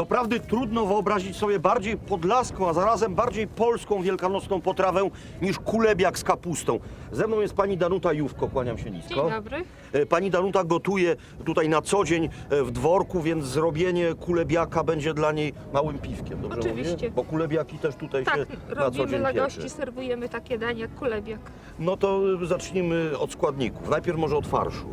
Doprawdy trudno wyobrazić sobie bardziej podlaską, a zarazem bardziej polską wielkanocną potrawę niż kulebiak z kapustą. Ze mną jest pani Danuta Jówko, kłaniam się nisko. Dzień dobry. E, Pani Danuta gotuje tutaj na co dzień e, w dworku, więc zrobienie kulebiaka będzie dla niej małym piwkiem, dobrze Oczywiście. mówię? Bo kulebiaki też tutaj Tak, się na co robimy dzień dla pieczy. gości, serwujemy takie dania jak kulebiak. No to zacznijmy od składników. Najpierw może od farszu.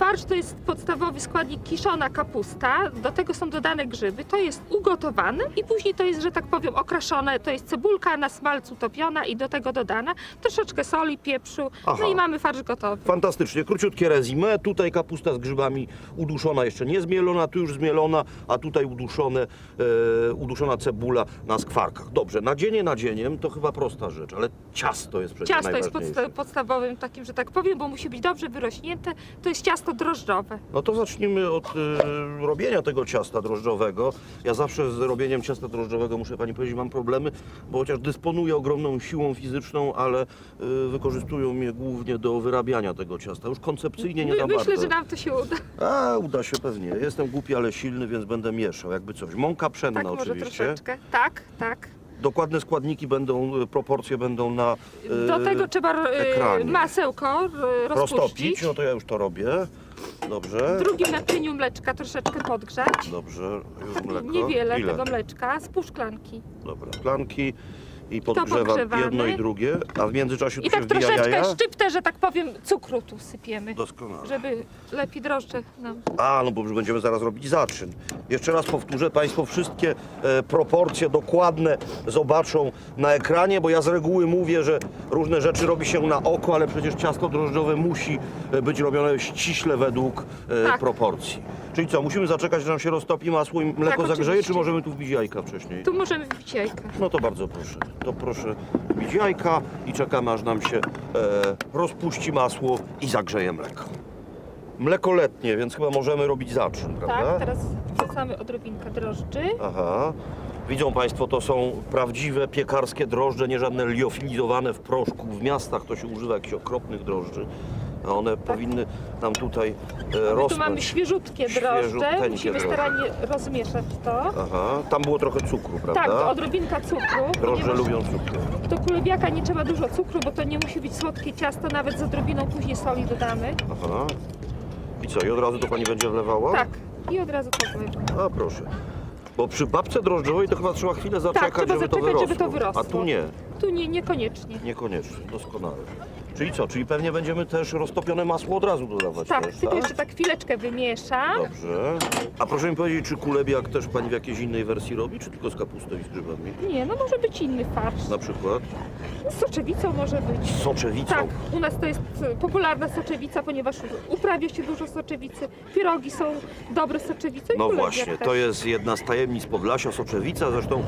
Farsz to jest podstawowy składnik kiszona kapusta, do tego są dodane grzyby, to jest ugotowane i później to jest, że tak powiem, okraszone, to jest cebulka na smalcu topiona i do tego dodana troszeczkę soli, pieprzu, Aha. no i mamy farsz gotowy. Fantastycznie, króciutkie rezime. Tutaj kapusta z grzybami uduszona, jeszcze nie zmielona, tu już zmielona, a tutaj uduszone, e, uduszona cebula na skwarkach. Dobrze, nadzienie nadzieniem to chyba prosta rzecz, ale ciasto jest przecież Ciasto jest najważniejsze. podsta- podstawowym takim, że tak powiem, bo musi być dobrze wyrośnięte, to jest ciasto drożdżowe. No to zacznijmy od e, robienia tego ciasta drożdżowego. Ja zawsze z robieniem ciasta drożdżowego, muszę pani powiedzieć, mam problemy, bo chociaż dysponuję ogromną siłą fizyczną, ale e, wykorzystują mnie głównie do wyrabiania tego ciasta. Już koncepcyjnie nie My, myślę, bardzo. że nam to się uda. A, uda się pewnie. Jestem głupi, ale silny, więc będę mieszał, jakby coś. Mąka pszenna Tak, może oczywiście. troszeczkę. Tak, tak. Dokładne składniki będą, e, proporcje będą na e, Do tego trzeba ekranie. masełko rozpuścić. roztopić. No to ja już to robię. Dobrze. W drugim naczyniu mleczka troszeczkę podgrzać. Dobrze, już mleko. Niewiele Ile? tego mleczka, z pół szklanki. Dobra, szklanki i podgrzewamy. jedno i drugie, a w międzyczasie tu I się tak wbija troszeczkę jaja. szczyptę, że tak powiem, cukru tu sypiemy, Doskonale. żeby lepiej drożdże nam. A, no bo już będziemy zaraz robić zaczyn. Jeszcze raz powtórzę, Państwo wszystkie e, proporcje dokładne zobaczą na ekranie, bo ja z reguły mówię, że różne rzeczy robi się na oko, ale przecież ciasto drożdżowe musi e, być robione ściśle według e, Tak. proporcji. Czyli co, musimy zaczekać, aż nam się roztopi masło i mleko Tak, zagrzeje, czy możemy tu wbić jajka wcześniej? Tu możemy wbić jajka. No to bardzo proszę. To proszę wbić jajka i czekamy, aż nam się e, rozpuści masło i zagrzeje mleko. Mleko letnie, więc chyba możemy robić zaczyn, prawda? Tak, teraz wrzucamy odrobinkę drożdży. Aha. Widzą Państwo, to są prawdziwe piekarskie drożdże, nie żadne liofilizowane w proszku. W miastach to się używa jakichś okropnych drożdży. A one powinny nam tutaj e, My tu rosnąć. mamy świeżutkie drożdże, Świeżuteńkie musimy drożdże. starannie rozmieszać to. Aha, tam było trochę cukru, prawda? Tak, odrobinka cukru. Drożdże ponieważ lubią cukier. Do kulebiaka nie trzeba dużo cukru, bo to nie musi być słodkie ciasto, nawet z odrobiną później soli dodamy. Aha. I co, i od razu to Pani będzie wlewała? Tak, i od razu to. A proszę. Bo przy babce drożdżowej to chyba trzeba chwilę zaczekać, Tak, trzeba żeby, to zaczekać, wyrosło. żeby to wyrosło. A tu nie, Tu nie, niekoniecznie. niekoniecznie, doskonale. Czyli co, czyli pewnie będziemy też roztopione masło od razu dodawać Tak, też, tylko jeszcze tak chwileczkę wymieszam. Dobrze. A proszę mi powiedzieć, czy kulebiak też Pani w jakiejś innej wersji robi, czy tylko z kapustą i z grzybami? Nie, no może być inny farsz. Na przykład Z soczewicą może być. z soczewicą. Tak, u nas to jest popularna soczewica, ponieważ uprawia się dużo soczewicy. Pierogi są dobre z soczewicą i No kulebiak właśnie, też. to jest jedna z tajemnic Podlasia, soczewica. Zresztą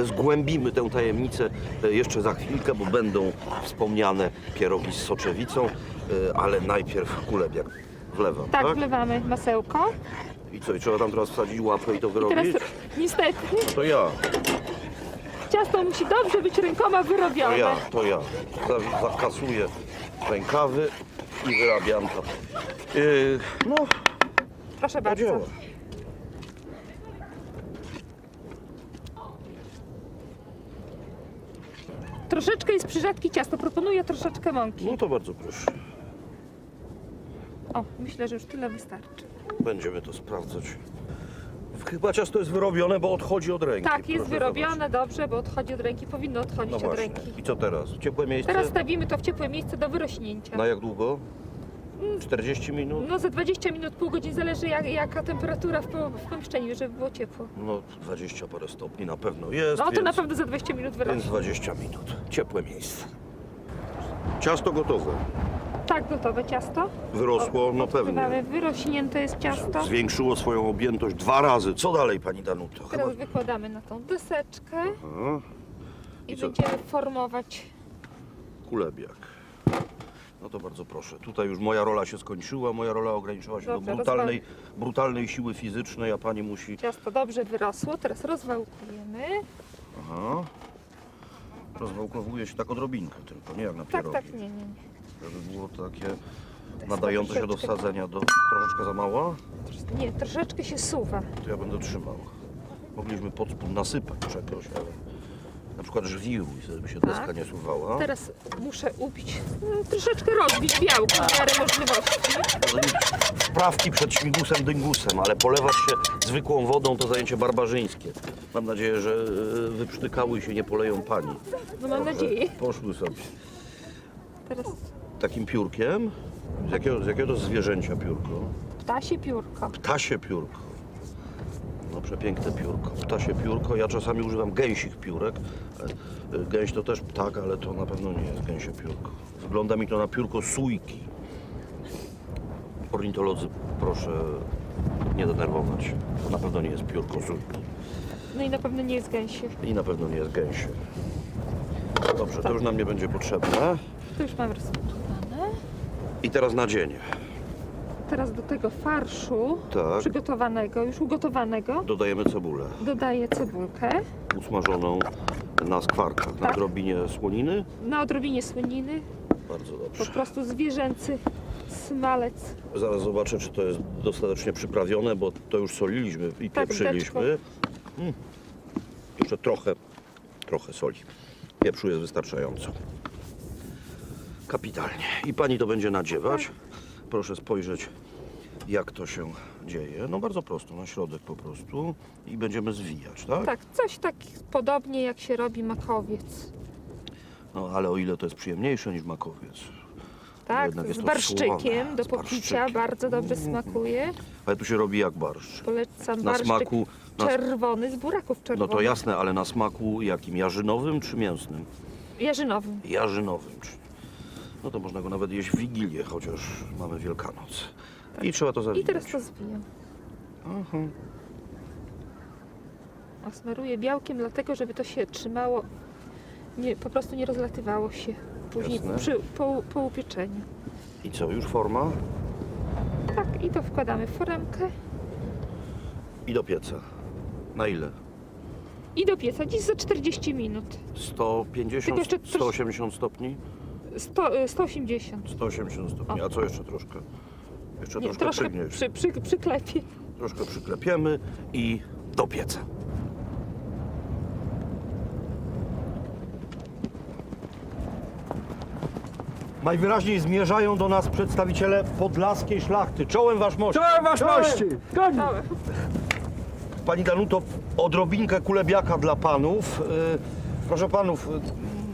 e, zgłębimy tę tajemnicę e, jeszcze za chwilkę, bo będą wspomniane pierogi z soczewicą, e, ale najpierw kulebiak wlewam, tak? Tak, wlewamy masełko. I co, i trzeba tam teraz wsadzić łapę i to I teraz wyrobić? niestety To ja, ciasto musi dobrze być rękoma to wyrobione. ja, to ja. Za- Zakasuję rękawy i wyrabiam to. Yy, no, Proszę bardzo. działa. Troszeczkę jest przyrzadki ciasto, proponuję troszeczkę mąki. No to bardzo proszę. O, myślę, że już tyle wystarczy. Będziemy to sprawdzać. Chyba ciasto jest wyrobione, bo odchodzi od ręki. Tak, jest proszę wyrobione dobrze, bo odchodzi od ręki, powinno zobaczyć. odchodzić No od właśnie. ręki. I co teraz? Ciepłe miejsce? Teraz stawimy to w ciepłe miejsce do wyrośnięcia. Na jak długo? 40 minut? No za 20 minut, pół godziny, zależy jak, jaka temperatura w, po- w pomieszczeniu, żeby było ciepło. No 20 parę stopni na pewno jest, No to więc, na pewno za 20 minut więc wyrośnie. 20 minut. Ciepłe miejsce. Ciasto gotowe. Tak, gotowe ciasto. Wyrosło, no pewnie. Mamy wyrośnięte jest ciasto. Zwiększyło swoją objętość dwa razy. Co dalej, pani Danuto? Chyba... Teraz wykładamy na tą deseczkę i I co? będziemy formować. kulebiak. No to bardzo proszę. Tutaj już moja rola się skończyła. Moja rola ograniczyła się Dobrze, do brutalnej, brutalnej siły fizycznej, a pani musi... Ciasto dobrze wyrosło, teraz rozwałkujemy. Aha. Rozwałkowuje się tak odrobinkę tylko, nie jak na Tak, pierogi. tak, nie, nie, nie. Żeby było takie nadające się do troszeczkę. wsadzenia do... Troszeczkę za mała? Nie, troszeczkę się suwa. To ja będę trzymał. Mogliśmy pod spód nasypać czegoś, ale na przykład żwiru, i sobie by się deska Tak. nie suwała. Teraz muszę ubić, no, troszeczkę rozbić białko w miarę możliwości. No Wprawki przed śmigusem dyngusem, ale polewać się zwykłą wodą to zajęcie barbarzyńskie. Mam nadzieję, że e, wyprztykały się nie poleją pani. No mam nadzieję. Poszły sobie. Teraz Takim piórkiem? Z jakiego, z jakiego to zwierzęcia piórko? ptasie piórko. Ptasie piórko. No przepiękne piórko. Ptasie piórko. Ja czasami używam gęsich piórek. E, e, Gęś to też ptak, ale to na pewno nie jest gęsie piórko. Wygląda mi to na piórko sójki. Ornitolodzy, proszę nie denerwować. To na pewno nie jest piórko sójki. No i na pewno nie jest gęsie. I na pewno nie jest gęsie. Dobrze, to już nam nie będzie potrzebne. To już mam rozmontowane. I teraz nadzienie. Teraz do tego farszu Tak. przygotowanego, już ugotowanego, Dodajemy cebulę. dodaję cebulkę Usmażoną na skwarkach, na Tak. drobinie słoniny. na odrobinie słoniny, Bardzo po dobrze. prostu zwierzęcy smalec. Zaraz zobaczę, czy to jest dostatecznie przyprawione, bo to już soliliśmy i Tak, pieprzyliśmy. Mm. Jeszcze trochę, trochę soli. Pieprzu jest wystarczająco. Kapitalnie. I pani to będzie nadziewać. Proszę spojrzeć, jak to się dzieje. No bardzo prosto, na środek po prostu. I będziemy zwijać, tak? Tak, coś tak podobnie jak się robi makowiec. No ale o ile to jest przyjemniejsze niż makowiec. Tak, Jednak jest z to barszczykiem słone, do z popicia, barszczykiem. bardzo dobrze smakuje. Ale tu się robi jak barszcz. Polecam Na barszczyk smaku, na, czerwony z buraków no czerwonych. to jasne, ale na smaku jakim? Jarzynowym czy mięsnym? Jarzynowym. Jarzynowym. Czy... No to można go nawet jeść w Wigilię, chociaż mamy Wielkanoc. I trzeba to I zawinąć. teraz to zwijam. Mhm. Osmaruję białkiem, dlatego żeby to się trzymało, nie, po prostu nie rozlatywało się później Jasne. przy, po, po upieczeniu. I co, już forma? Tak, i to wkładamy w foremkę I do pieca. Na ile? i do pieca, dziś za 40 minut. 150, Tylko jeszcze trosz- 180 stopni? 100, y, 180. 180 stopni. A co jeszcze troszkę? Jeszcze Nie, troszkę, troszkę przygniesz. przy, przy, przyklepię. Troszkę przyklepiemy i do pieca. Najwyraźniej zmierzają do nas przedstawiciele podlaskiej szlachty. Czołem wasz mość. Czołem waszmości! Koń! Całe. Pani Danuto, odrobinkę kulebiaka dla panów. Yy, Proszę panów,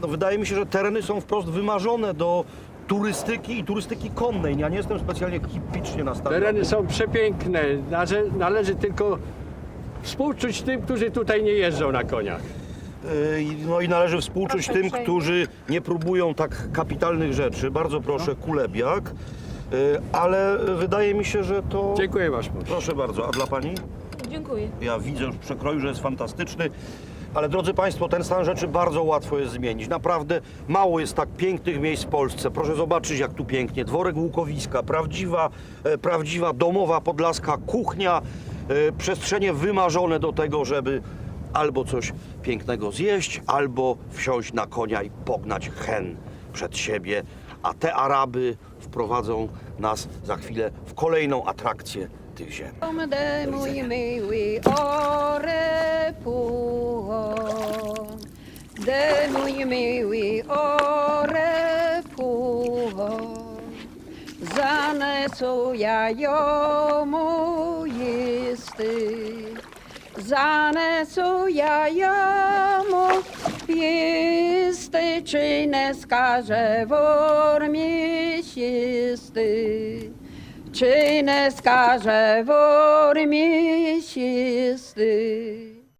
no wydaje mi się, że tereny są wprost wymarzone do turystyki i turystyki konnej. Ja nie jestem specjalnie kipicznie nastawiony. Tereny są przepiękne. Należy, należy tylko współczuć tym, którzy tutaj nie jeżdżą na koniach. Yy, No i należy współczuć Proszę tym, uprzejmie. którzy nie próbują tak kapitalnych rzeczy. Bardzo proszę, kulebiak. Yy, Ale wydaje mi się, że to... Dziękuję waszmości. Proszę bardzo, a dla pani? Dziękuję. Ja widzę już w przekroju, że jest fantastyczny. Ale drodzy Państwo, ten stan rzeczy bardzo łatwo jest zmienić. Naprawdę mało jest tak pięknych miejsc w Polsce. Proszę zobaczyć, jak tu pięknie. Dworek Łukowiska, prawdziwa, e, prawdziwa domowa podlaska kuchnia, e, przestrzenie wymarzone do tego, żeby albo coś pięknego zjeść, albo wsiąść na konia i pognać hen przed siebie. A te Araby wprowadzą nas za chwilę w kolejną atrakcję tych ziem. Omde mój miły mój miły orepun, zanesu ja jomu jisty, zanesu ja jomu jisty, czy ne skaże miesisty. Czy nie skaże miesisty?